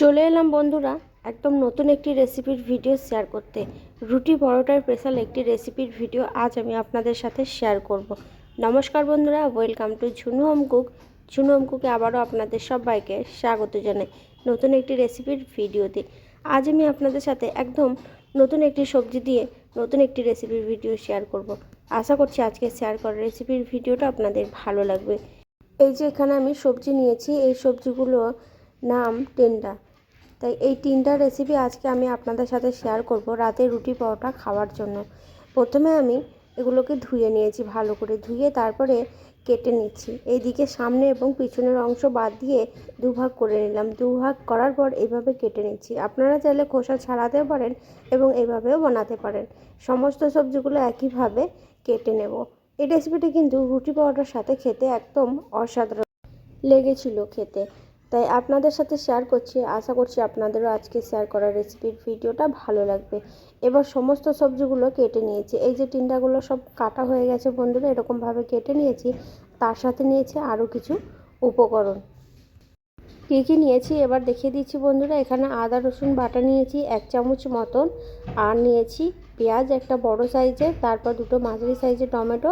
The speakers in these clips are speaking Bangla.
চলে এলাম বন্ধুরা একদম নতুন একটি রেসিপির ভিডিও শেয়ার করতে। রুটি পরোটার স্পেশাল একটি রেসিপির ভিডিও আজ আমি আপনাদের সাথে শেয়ার করব। নমস্কার বন্ধুরা welcome to Jhunu home cook Jhunu home কুকে আবারও আপনাদের সবাইকে স্বাগত জানাই নতুন একটি রেসিপির ভিডিওতে আজ আমি আপনাদের সাথে একদম নতুন একটি সবজি দিয়ে নতুন একটি রেসিপির ভিডিও শেয়ার করব। আশা করছি আজকে শেয়ার করা রেসিপির ভিডিওটা আপনাদের ভালো লাগবে। এই যে এখানে আমি সবজি নিয়েছি, এই সবজিগুলো নাম টেন্ডা। তাই এই তিনটা রেসিপি আজকে আমি আপনাদের সাথে শেয়ার করব রাতে রুটি পরোটা খাওয়ার জন্য। প্রথমে আমি এগুলোকে ধুয়ে নিয়েছি ভালো করে। ধুয়ে তারপরে কেটে নিচ্ছি। এইদিকে সামনে এবং পিছনের অংশ বাদ দিয়ে দুভাগ করে নিলাম। দুভাগ করার পর এইভাবে কেটে নিচ্ছি। আপনারা চাইলে খোসা ছাড়াতে পারেন এবং এইভাবেও বানাতে পারেন। সমস্ত সবজিগুলো একইভাবে কেটে নেব। এই রেসিপিটি কিন্তু রুটি পরোটার সাথে খেতে একদম অসাধারণ লেগেছিল খেতে। তাই আপনাদের সাথে শেয়ার করছি, আশা করছি আপনাদেরও আজকে শেয়ার করা রেসিপির ভিডিওটা ভালো লাগবে। এবার সমস্ত সবজিগুলো কেটে নিয়েছি। এই যে টিন্ডাগুলো সব কাটা হয়ে গেছে বন্ধুরা, এরকমভাবে কেটে নিয়েছি। তার সাথে নিয়েছে আরও কিছু উপকরণ। কী কী নিয়েছি? এবার দেখিয়ে দিচ্ছি বন্ধুরা, এখানে আদা, রসুন বাটা নিয়েছি এক চামচ মতন। আর নিয়েছি পেঁয়াজ একটা বড় সাইজের তারপর দুটো মাঝারি সাইজের টমেটো।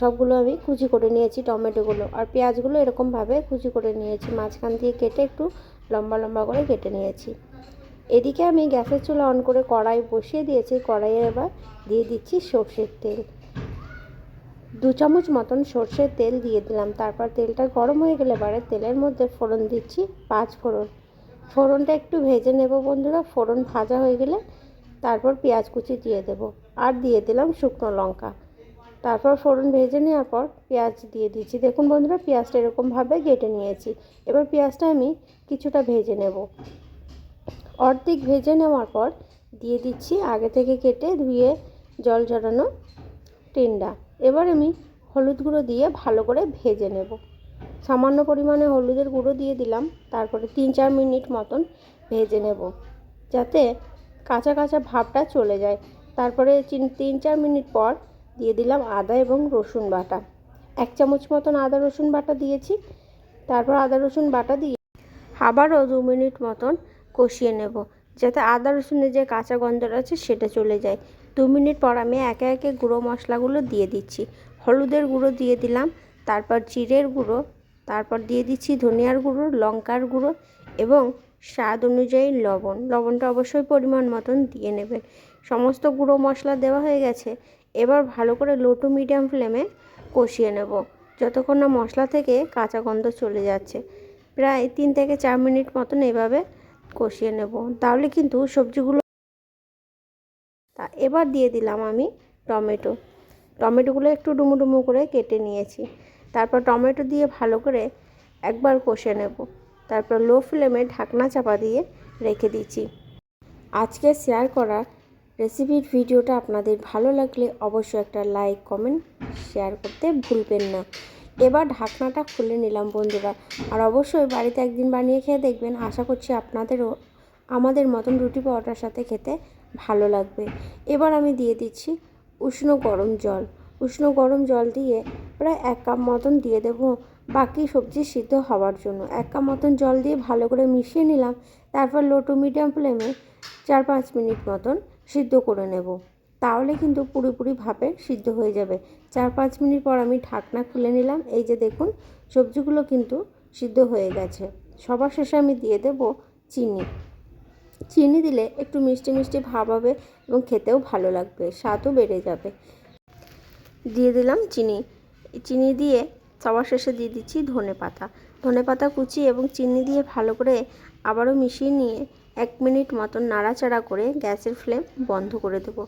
সবগুলো আমি কুচি করে নিয়েছি, টমেটোগুলো। আর পেঁয়াজগুলো এরকমভাবে কুচি করে নিয়েছি, মাঝখান দিয়ে কেটে একটু লম্বা লম্বা করে কেটে নিয়েছি। এদিকে আমি গ্যাসের চুলা অন করে কড়াই বসিয়ে দিয়েছি, কড়াইয়ে এবার দিয়ে দিচ্ছি সর্ষের তেল। দু চামচ মতন সর্ষের তেল দিয়ে দিলাম, তারপর তেলটা গরম হয়ে গেলে এবারে তেলের মধ্যে ফোড়ন দিচ্ছি, পাঁচ ফোড়ন। ফোড়নটা একটু ভেজে নেব বন্ধুরা, ফোড়ন ভাজা হয়ে গেলে তারপর পেঁয়াজ কুচি দিয়ে দেব। আর দিয়ে দিলাম শুকনো লঙ্কা। তারপর ফোড়ন ভেজে নেওয়ার পর পেঁয়াজ দিয়ে দিচ্ছি। দেখুন বন্ধুরা, পেঁয়াজটা এরকমভাবে কেটে নিয়েছি। এবার পেঁয়াজটা আমি কিছুটা ভেজে নেব। অর্ধেক ভেজে নেওয়ার পর দিয়ে দিচ্ছি আগে থেকে কেটে ধুয়ে জল ঝরানো টেন্ডা। এবার আমি হলুদ গুঁড়ো দিয়ে ভালো করে ভেজে নেব। সামান্য পরিমাণে হলুদের গুঁড়ো দিয়ে দিলাম, তারপরে তিন চার মিনিট মতন ভেজে নেব, যাতে কাঁচা কাঁচা ভাবটা চলে যায়। তারপরে তিন চার মিনিট পর দিয়ে দিলাম আদা এবং রসুন বাটা। এক চামচ মতন আদা রসুন বাটা দিয়েছি। তারপর আদা রসুন বাটা দিয়ে আবারও দু মিনিট মতন কষিয়ে নেব, যাতে আদা রসুনের যে কাঁচা গন্ধটা আছে সেটা চলে যায়। দু মিনিট পর আমি একে একে গুঁড়ো মশলাগুলো দিয়ে দিচ্ছি। হলুদের গুঁড়ো দিয়ে দিলাম, তারপর জিরের গুঁড়ো, তারপর দিয়ে দিচ্ছি ধনিয়ার গুঁড়ো, লঙ্কার গুঁড়ো এবং স্বাদ অনুযায়ী লবণ। লবণটা অবশ্যই পরিমাণ মতন দিয়ে নেবেন। সমস্ত গুঁড়ো মশলা দেওয়া হয়ে গেছে। এবার ভালো করে লো টু মিডিয়াম ফ্লেমে কষিয়ে নেব। যতক্ষণ না মশলা থেকে কাঁচা গন্ধ চলে যাচ্ছে। প্রায় তিন থেকে চার মিনিট মতন এভাবে কষিয়ে নেব। তাহলে কিন্তু সবজিগুলো তা এবার দিয়ে দিলাম আমি টমেটো। টমেটোগুলো একটু ডুমো ডুমো করে কেটে নিয়েছি। তারপর টমেটো দিয়ে ভালো করে একবার কষে নেব। তারপর লো ফ্লেমে ঢাকনা চাপা দিয়ে রেখে দিচ্ছি। আজকে শেয়ার করা রেসিপির ভিডিওটা আপনাদের ভালো লাগলে অবশ্যই একটা লাইক, কমেন্ট, শেয়ার করতে ভুলবেন না। এবার ঢাকনাটা খুলে নিলাম বন্ধুরা। আর অবশ্যই বাড়িতে একদিন বানিয়ে খেয়ে দেখবেন। আশা করছি আপনাদেরও আমাদের মতন রুটি পরোটার সাথে খেতে ভালো লাগবে। এবার আমি দিয়ে দিচ্ছি উষ্ণ গরম জল। উষ্ণ গরম জল দিয়ে প্রায় এক কাপ মতন দিয়ে দেব বাকি সবজি সিদ্ধ হওয়ার জন্য। এক কাপ মতন জল দিয়ে ভালো করে মিশিয়ে নিলাম। তারপর লো টু মিডিয়াম ফ্লেমে চার পাঁচ মিনিট মতন সিদ্ধ করে নেব। তাহলে কিন্তু পুরোপুরিভাবে সিদ্ধ হয়ে যাবে। চার পাঁচ মিনিট পর আমি ঢাকনা খুলে নিলাম। এই যে দেখুন, সবজিগুলো কিন্তু সিদ্ধ হয়ে গেছে। সবার শেষে আমি দিয়ে দেব চিনি। চিনি দিলে একটু মিষ্টি মিষ্টি ভাব হবে এবং খেতেও ভালো লাগবে, স্বাদও বেড়ে যাবে। দিয়ে দিলাম চিনি। চিনি দিয়ে সবার শেষে দিয়ে দিচ্ছি ধনে পাতা ধনে পাতা কুচি এবং চিনি দিয়ে ভালো করে আবারও মিশিয়ে নিয়ে এক মিনিট মতন নাড়াচাড়া করে গ্যাসের ফ্লেম বন্ধ করে দেবো।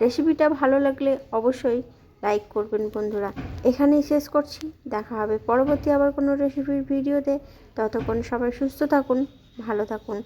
রেসিপিটা ভালো লাগলে অবশ্যই লাইক করবেন বন্ধুরা। এখানেই শেষ করছি। দেখা হবে পরবর্তী আবার কোনো রেসিপির ভিডিওতে। ততক্ষণ সবাই সুস্থ থাকুন, ভালো থাকুন।